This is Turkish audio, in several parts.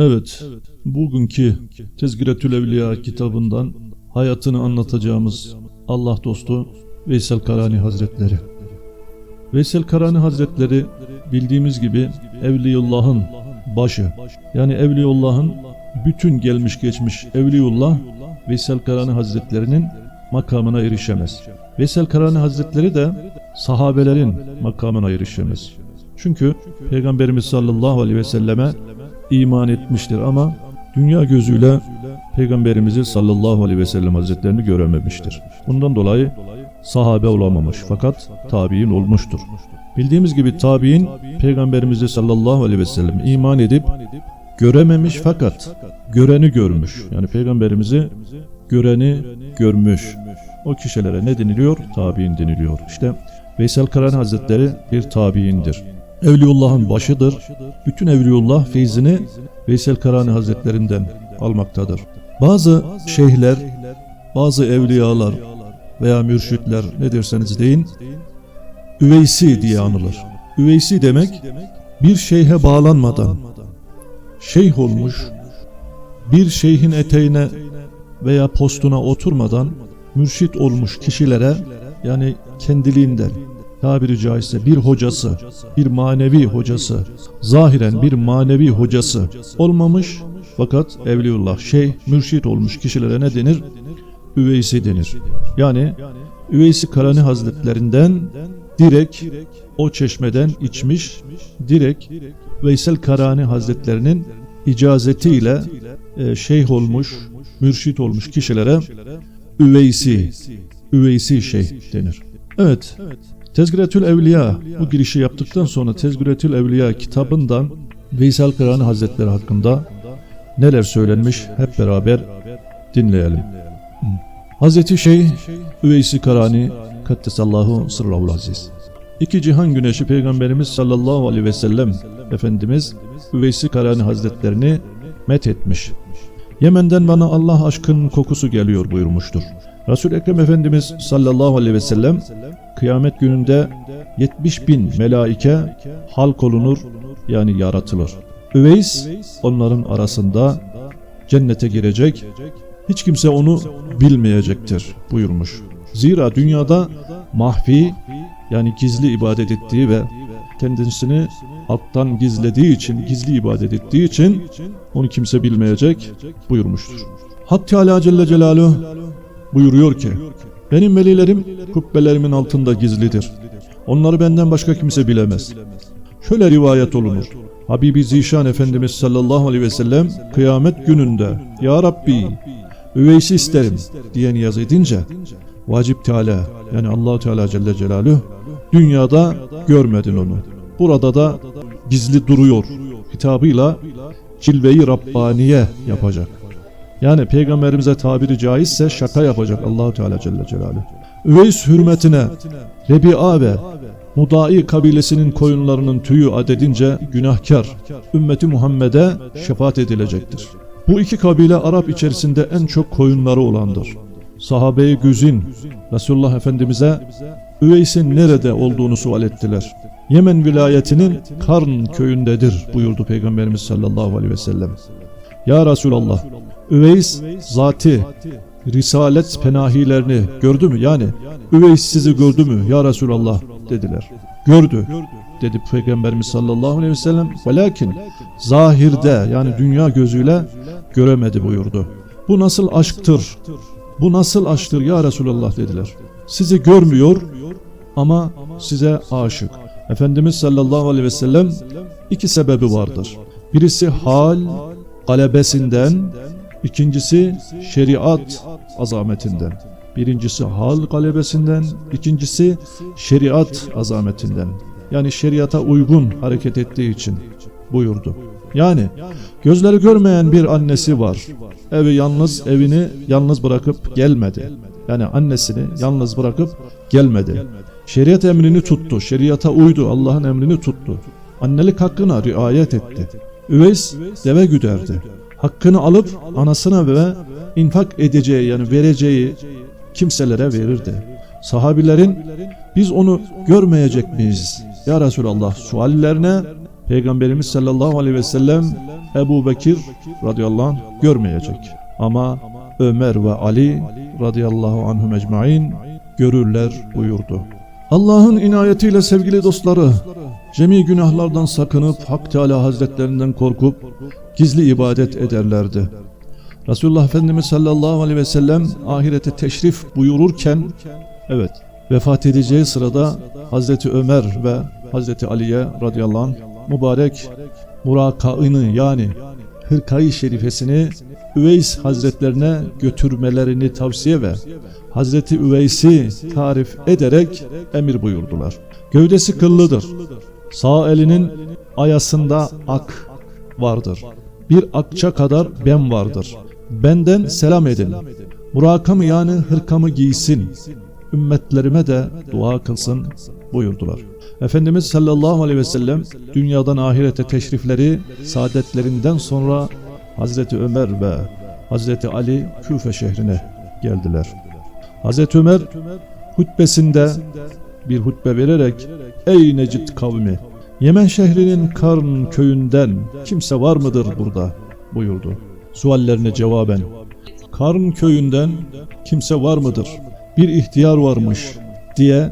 Evet, bugünkü Tezkiretül Evliya kitabından hayatını anlatacağımız Allah dostu Veysel Karani Hazretleri. Veysel Karani Hazretleri bildiğimiz gibi Evliyullah'ın başı. Yani Evliyullah'ın bütün gelmiş geçmiş Evliyullah Veysel Karani Hazretlerinin makamına erişemez. Veysel Karani Hazretleri de sahabelerin makamına erişemez. Çünkü Peygamberimiz sallallahu aleyhi ve selleme iman etmiştir ama dünya gözüyle Peygamberimizi sallallahu aleyhi ve sellem hazretlerini görememiştir. Bundan dolayı sahabe olamamış fakat tabi'in olmuştur. Bildiğimiz gibi tabi'in Peygamberimizi sallallahu aleyhi ve sellem iman edip görememiş fakat göreni görmüş. Yani Peygamberimizi göreni görmüş. O kişilere ne deniliyor? Tabi'in deniliyor. İşte Veysel Karani Hazretleri bir tabi'indir. Evliyullah'ın başıdır. Bütün Evliyullah feyzini Veysel Karani Hazretlerinden almaktadır. Bazı şeyhler, bazı evliyalar veya mürşitler ne derseniz deyin, üveysi diye anılır. Üveysi demek bir şeyhe bağlanmadan şeyh olmuş, bir şeyhin eteğine veya postuna oturmadan mürşit olmuş kişilere yani kendiliğinden tabiri caizse bir hocası, bir manevi hocası, zahiren bir manevi hocası olmamış fakat Evliullah şey mürşit olmuş kişilere ne denir? Üveysi denir. Yani Üveysi Karani Hazretlerinden direkt o çeşmeden içmiş, direkt Veysel Karani Hazretlerinin icazetiyle e, şeyh olmuş, mürşit olmuş kişilere Üveysi, Üveysi şeyh denir. Evet, Tezkiretül Evliya bu girişi yaptıktan sonra Tezkiretül Evliya kitabından Veysel Karani Hazretleri hakkında neler söylenmiş hep beraber dinleyelim. Hazreti Şeyh Üveysi Karani Kaddesallahu sırrahul aziz. İki cihan güneşi Peygamberimiz sallallahu aleyhi ve sellem Efendimiz Üveysi Karani Hazretlerini met etmiş. Yemen'den bana Allah aşkının kokusu geliyor buyurmuştur. Resul Ekrem Efendimiz sallallahu aleyhi ve sellem kıyamet gününde 70 bin melaike halk olunur yani yaratılır. Üveys onların arasında cennete girecek hiç kimse onu bilmeyecektir buyurmuş. Zira dünyada mahfi yani gizli ibadet ettiği ve kendisini alttan gizlediği için, gizli ibadet ettiği için onu kimse bilmeyecek buyurmuştur. Hatta Teala Celle Celaluhu buyuruyor ki benim velilerim kubbelerimin altında gizlidir. Onları benden başka kimse bilemez. Şöyle rivayet olunur. Habibi Zişan Efendimiz sallallahu aleyhi ve sellem kıyamet gününde Ya Rabbi üveysi isterim diye niyaz edince vacip Teala yani allah Teala Celle Celaluhu dünyada görmedin onu. Burada da gizli duruyor hitabıyla cilveyi Rabbaniye yapacak. Yani peygamberimize tabiri caizse şaka yapacak Allahu Teala Celle Celaluhu. Üveys hürmetine Rebi'a ve Mudai kabilesinin koyunlarının tüyü adedince günahkar ümmeti Muhammed'e şefaat edilecektir. Bu iki kabile Arap içerisinde en çok koyunları olandır. Sahabe-i Güzin Resulullah Efendimiz'e Üveys'in nerede olduğunu sual ettiler. Yemen vilayetinin Karn köyündedir buyurdu Peygamberimiz sallallahu aleyhi ve sellem. Ya Resulallah Üveys zati risalet penahilerini gördü mü? Yani Üveys sizi gördü mü ya Resulallah dediler. Gördü dedi Peygamberimiz sallallahu aleyhi ve sellem. Velakin zahirde yani dünya gözüyle göremedi buyurdu. Bu nasıl aşktır? Bu nasıl aşktır ya Resulallah dediler. Sizi görmüyor ama size aşık. Efendimiz sallallahu aleyhi ve sellem iki sebebi vardır. Birisi hal galebesinden, ikincisi şeriat azametinden. Birincisi hal galebesinden, ikincisi şeriat azametinden. Yani şeriata uygun hareket ettiği için buyurdu. Yani gözleri görmeyen bir annesi var. Evi yalnız, evini yalnız bırakıp gelmedi. Yani annesini yalnız bırakıp gelmedi. Şeriat emrini tuttu, şeriata uydu, Allah'ın emrini tuttu. Annelik hakkına riayet etti. Üveys deve güderdi. Hakkını alıp anasına ve infak edeceği yani vereceği kimselere verirdi. Sahabilerin biz onu görmeyecek miyiz? Ya Resulallah suallerine Peygamberimiz sallallahu aleyhi ve sellem Ebu Bekir radıyallahu anh görmeyecek. Ama Ömer ve Ali radıyallahu anhum ecmain görürler buyurdu. Allah'ın inayetiyle sevgili dostları, cemi günahlardan sakınıp Hak Teala Hazretlerinden korkup gizli ibadet ederlerdi. Resulullah Efendimiz sallallahu aleyhi ve sellem ahirete teşrif buyururken evet vefat edeceği sırada Hazreti Ömer ve Hazreti Ali'ye radıyallahu anh mübarek murakaını yani hırkayı şerifesini Üveys Hazretlerine götürmelerini tavsiye ve Hazreti Üveys'i tarif ederek emir buyurdular. Gövdesi kıllıdır. Sağ elinin ayasında ak vardır. Bir akça kadar ben vardır. Benden selam edin. Murakamı yani hırkamı giysin. Ümmetlerime de dua kılsın buyurdular. Efendimiz sallallahu aleyhi ve sellem dünyadan ahirete teşrifleri saadetlerinden sonra Hazreti Ömer ve Hazreti Ali Küfe şehrine geldiler. Hazreti Ömer hutbesinde bir hutbe vererek Ey Necid kavmi Yemen şehrinin Karn köyünden kimse var mıdır burada buyurdu. Suallerine cevaben Karn köyünden kimse var mıdır? Bir ihtiyar varmış diye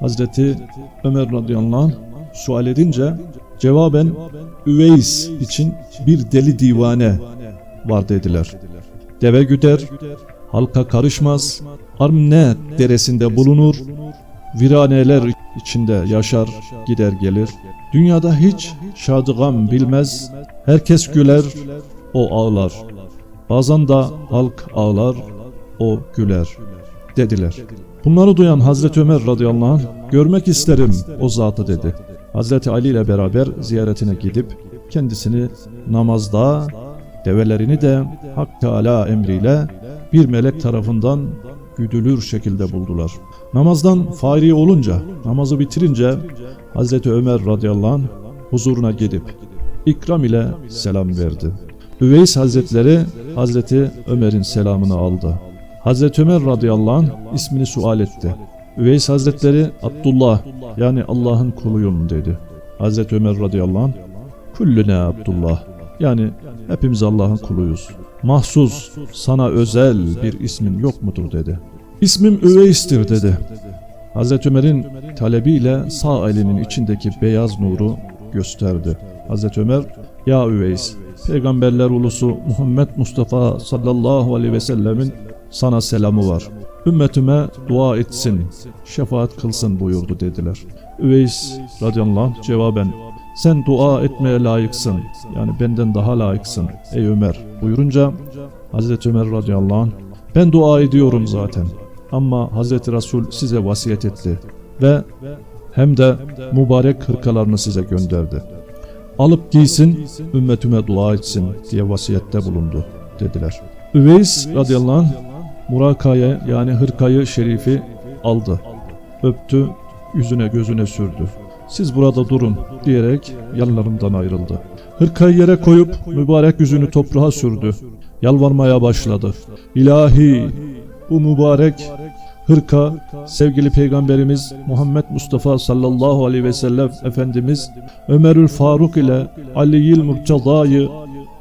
Hazreti Ömer radıyallahu anh sual edince cevaben Üveys için bir deli divane var dediler. Deve güder, halka karışmaz, Armne deresinde bulunur, viraneler içinde yaşar, gider gelir. Dünyada hiç şadıgam bilmez, herkes güler, o ağlar. Bazen da halk ağlar, o güler dediler. Bunları duyan Hazreti Ömer radıyallahu anh görmek isterim o zatı dedi. Hazreti Ali ile beraber ziyaretine gidip kendisini namazda develerini de Hak Teala emriyle bir melek tarafından güdülür şekilde buldular. Namazdan fari olunca, namazı bitirince Hazreti Ömer radıyallahu anh huzuruna gidip ikram ile selam verdi. Üveys Hazretleri Hazreti Ömer'in selamını aldı. Hazreti Ömer radıyallahu anh ismini sual etti. Üveys Hazretleri Abdullah yani Allah'ın kuluyum dedi. Hazreti Ömer radıyallahu anh Kullüne Abdullah yani hepimiz Allah'ın kuluyuz. Mahsus sana özel bir ismin yok mudur dedi. İsmim Üveys'tir dedi. Hazreti Ömer'in talebiyle sağ elinin içindeki beyaz nuru gösterdi. Hazreti Ömer ya Üveys peygamberler ulusu Muhammed Mustafa sallallahu aleyhi ve sellemin sana selamı var. Ümmetime dua etsin, şefaat kılsın buyurdu dediler. Üveys radıyallahu anh cevaben sen dua etmeye layıksın. Yani benden daha layıksın ey Ömer buyurunca Hazreti Ömer radıyallahu anh ben dua ediyorum zaten. Ama Hazreti Resul size vasiyet etti ve hem de mübarek hırkalarını size gönderdi. Alıp giysin, ümmetime dua etsin diye vasiyette bulundu dediler. Üveys radıyallahu anh Muraka'ya yani hırkayı şerifi aldı. Öptü, yüzüne gözüne sürdü. Siz burada durun diyerek yanlarından ayrıldı. Hırkayı yere koyup mübarek yüzünü toprağa sürdü. Yalvarmaya başladı. İlahi bu mübarek hırka sevgili peygamberimiz Muhammed Mustafa sallallahu aleyhi ve sellem Efendimiz Ömerül Faruk ile Ali'il Murtaza'yı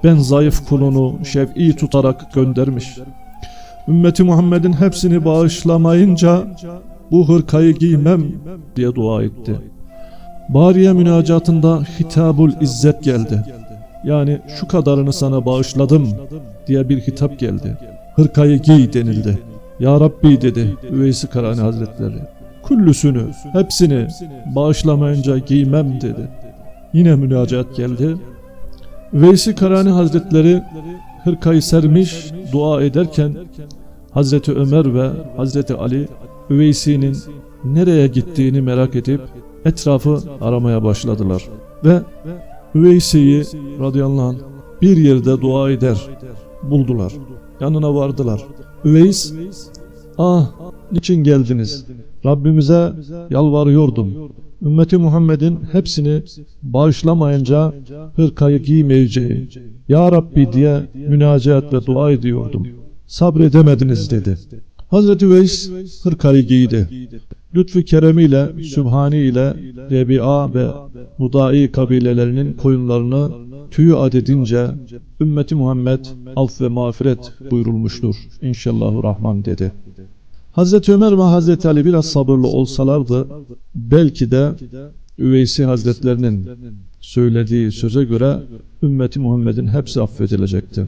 ben zayıf kulunu şef'i tutarak göndermiş. Ümmeti Muhammed'in hepsini bağışlamayınca bu hırkayı giymem diye dua etti. Bariye münacatında hitabul izzet geldi. Yani şu kadarını sana bağışladım diye bir hitap geldi. Hırkayı giy denildi. Ya Rabbi dedi Üveysi Karani Hazretleri. Küllüsünü, hepsini bağışlamayınca giymem dedi. Yine münacat geldi. Üveysi Karani Hazretleri hırkayı sermiş dua ederken Hazreti Ömer ve Hazreti Ali Üveysi'nin nereye gittiğini merak edip etrafı aramaya başladılar. Ve Üveysi'yi radıyallahu anh bir yerde dua eder buldular. Yanına vardılar. Üveys ah niçin geldiniz? Rabbimize yalvarıyordum. Ümmeti Muhammed'in hepsini bağışlamayınca hırkayı giymeyeceği, Ya Rabbi diye münacat ve dua ediyordum. Sabredemediniz dedi. Hazreti Veys hırkayı giydi. Lütfü keremiyle Sübhani ile Rebi'a ve Mudai kabilelerinin koyunlarını tüyü adedince ümmeti Muhammed af ve mağfiret buyurulmuştur. İnşallahü Rahman dedi. Hazreti Ömer ve Hazreti Ali biraz sabırlı olsalardı belki de Üveysi Hazretlerinin söylediği söze göre ümmeti Muhammed'in hepsi affedilecekti.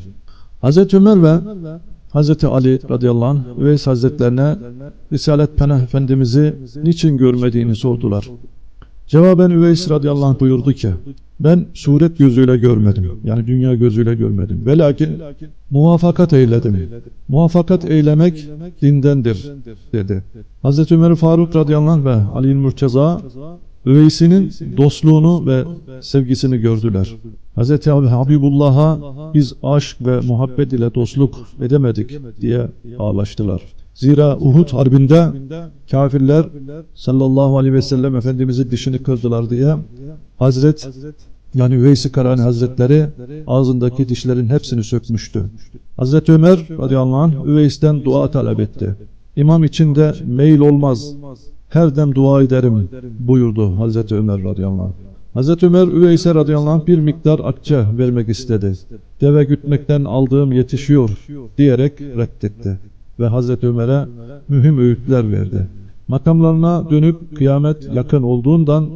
Hazreti Ömer ve Hazreti Ali radıyallahu anh Üveys Hazretlerine Risalet Penah Efendimiz'i niçin görmediğini sordular. Cevaben Üveys radıyallahu anh buyurdu ki ben suret gözüyle görmedim. Yani dünya gözüyle görmedim. Ve lakin muvafakat eyledim. Muvafakat eylemek dindendir dedi. Hazreti Ömer Faruk radıyallahu anh ve Ali Mürteza Üveys'inin dostluğunu ve sevgisini gördüler. Hz. Habibullah'a biz aşk ve muhabbet ile dostluk edemedik diye ağlaştılar. Zira Uhud harbinde kafirler sallallahu aleyhi ve sellem Efendimizin dişini kırdılar diye Hazret yani Üveys-i Karani Hazretleri ağzındaki dişlerin hepsini sökmüştü. Hazreti Ömer radıyallahu anh Üveys'ten dua talep etti. İmam içinde meyil olmaz, her dem dua ederim buyurdu Hazreti Ömer radıyallahu anh. Hazreti Ömer Üveys'e radıyallahu anh bir miktar akçe vermek istedi. Deve gütmekten aldığım yetişiyor diyerek reddetti. Ve Hazreti Ömer'e mühim öğütler verdi. Makamlarına dönüp kıyamet yakın olduğundan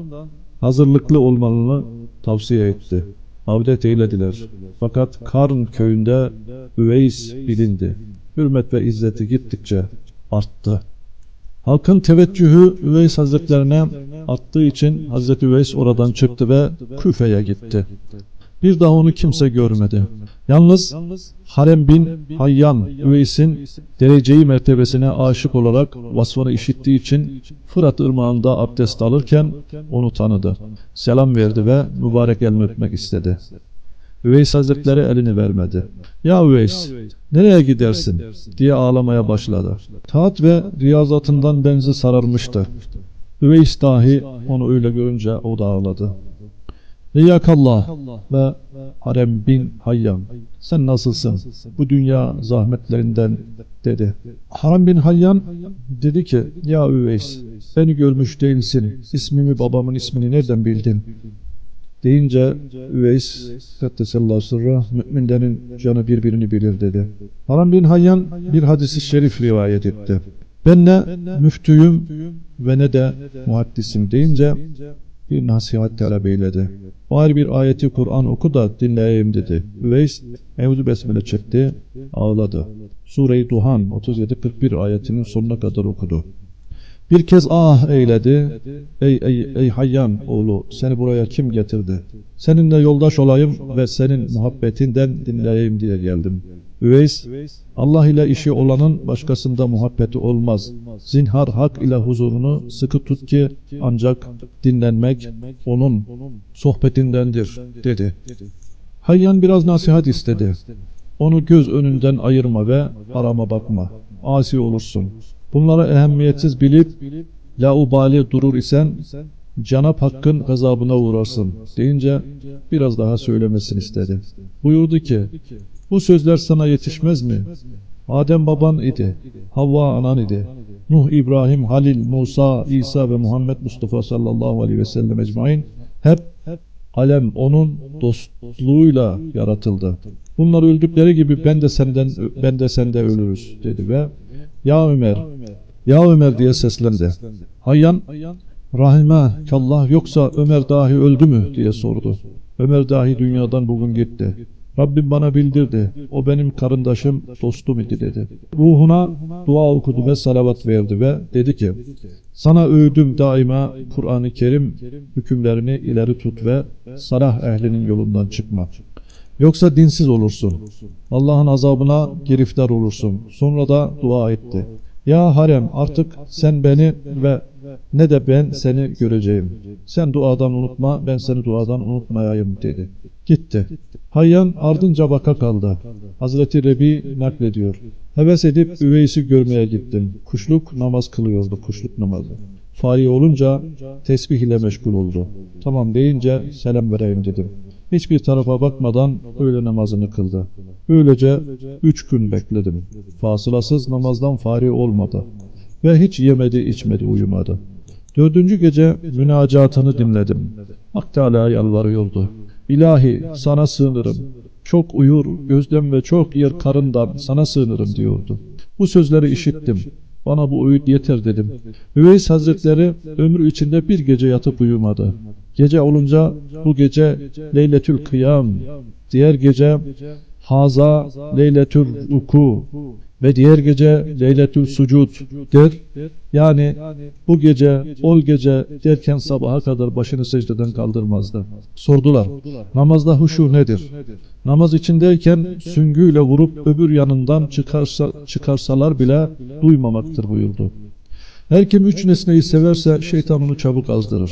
hazırlıklı olmalarını tavsiye etti. Avdet eylediler. Fakat Karn köyünde Üveys bilindi. Hürmet ve izzeti gittikçe arttı. Halkın teveccühü Üveys Hazretlerine attığı için Hazreti Üveys oradan çıktı ve Küfe'ye gitti. Bir daha onu kimse görmedi. Yalnız Harem bin Hayyan Üveys'in dereceyi mertebesine aşık olarak vasfını işittiği için Fırat ırmağında abdest alırken onu tanıdı. Selam verdi ve mübarek elini öpmek istedi. Üveys Hazretleri elini vermedi. Ya Üveys, nereye gidersin? diye ağlamaya başladı. Taat ve riyazatından benzi sararmıştı. Üveys dahi onu öyle görünce o da ağladı. Eyyakallah ve Harem bin Hayyan. Sen nasılsın? Bu dünya zahmetlerinden dedi. Harem bin Hayyan dedi ki ya Üveys beni görmüş değilsin. İsmimi babamın ismini nereden bildin? Deyince Üveys Kaddesallahu sırra müminlerin canı birbirini bilir dedi. Haram bin Hayyan bir hadisi şerif rivayet etti. Ben ne müftüyüm ve ne de muhaddisim deyince bir nasihat talep eyledi. Bari bir ayeti Kur'an oku da dinleyeyim dedi. Üveys Evzu Besmele çekti, ağladı. Sure-i Duhan 37-41 ayetinin sonuna kadar okudu. Bir kez ah eyledi. Ey ey ey Hayyan oğlu seni buraya kim getirdi? Seninle yoldaş olayım ve senin muhabbetinden dinleyeyim diye geldim. Üveys Allah ile işi olanın başkasında muhabbeti olmaz. Zinhar hak ile huzurunu sıkı tut ki ancak dinlenmek onun sohbetindendir dedi. Hayyan biraz nasihat istedi. Onu göz önünden ayırma ve arama bakma. Asi olursun. Bunları ehemmiyetsiz bilip laubali durur isen Cenab Hakk'ın gazabına uğrarsın deyince biraz daha söylemesini istedi. Buyurdu ki bu sözler sana yetişmez mi? Adem baban idi, Havva anan idi. Nuh, İbrahim, Halil, Musa, İsa ve Muhammed Mustafa sallallahu aleyhi ve sellem ecmain hep alem onun dostluğuyla yaratıldı. Bunlar öldükleri gibi ben de senden ben de sende ölürüz dedi ve ya Ömer, ya Ömer diye seslendi. Hayyan, Rahime kallah yoksa Ömer dahi öldü mü diye sordu. Ömer dahi dünyadan bugün gitti. Rabbim bana bildirdi. O benim karındaşım, dostum idi dedi. Ruhuna dua okudu ve salavat verdi ve dedi ki sana öğüdüm daima Kur'an-ı Kerim hükümlerini ileri tut ve salah ehlinin yolundan çıkma. Yoksa dinsiz olursun. Allah'ın azabına giriftar olursun. Sonra da dua etti. Ya harem artık sen beni ve ne de ben seni göreceğim. Sen duadan unutma, ben seni duadan unutmayayım dedi. Gitti. Hayyan ardınca baka kaldı. Hazreti Rebi naklediyor. Heves edip üveysi görmeye gittim. Kuşluk namaz kılıyordu, kuşluk namazı. Fari olunca tesbih ile meşgul oldu. Tamam deyince selam vereyim dedim. Hiçbir tarafa bakmadan öğle namazını kıldı. Böylece üç gün bekledim. Fasılasız namazdan fari olmadı. Ve hiç yemedi içmedi uyumadı. Dördüncü gece münacatını dinledim. Hak Teala yalvarıyordu. İlahi sana sığınırım. Çok uyur, gözden ve çok yer karından sana sığınırım diyordu. Bu sözleri işittim. Bana bu öğüt yeter dedim. Üveys Hazretleri ömrü içinde bir gece yatıp uyumadı. Gece olunca bu gece Leyletül Kıyam, diğer gece Haza Leyletül Uku ve diğer gece Leyletül Sucud der. Yani bu gece, ol gece derken sabaha kadar başını secdeden kaldırmazdı. Sordular, namazda huşu nedir? Namaz içindeyken süngüyle vurup öbür yanından çıkarsa, çıkarsalar bile duymamaktır buyurdu. Her kim üç nesneyi severse şeytan onu çabuk azdırır.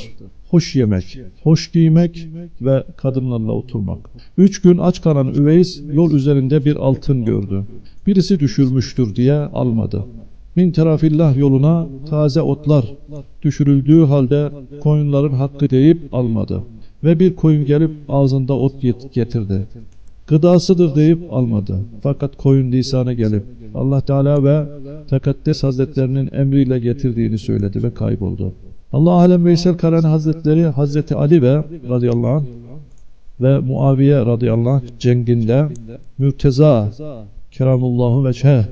Hoş yemek, hoş giymek ve kadınlarla oturmak. Üç gün aç kalan Üveys yol üzerinde bir altın gördü. Birisi düşürmüştür diye almadı. Min terafillah yoluna taze otlar düşürüldüğü halde koyunların hakkı deyip almadı. Ve bir koyun gelip ağzında ot get- getirdi. Gıdasıdır deyip almadı. Fakat koyun lisana gelip Allah Teala ve Tekaddes Hazretlerinin emriyle getirdiğini söyledi ve kayboldu. Allah Alem Veysel Karani Hazretleri Hazreti Ali ve radıyallahu anh ve Muaviye radıyallahu anh cenginde Mürteza keramullahu veçhe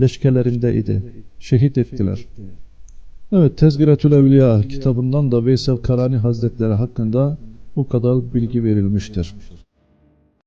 leşkelerinde idi. Şehit ettiler. Evet Tezgiretül Evliya kitabından da Veysel Karani Hazretleri hakkında bu kadar bilgi verilmiştir.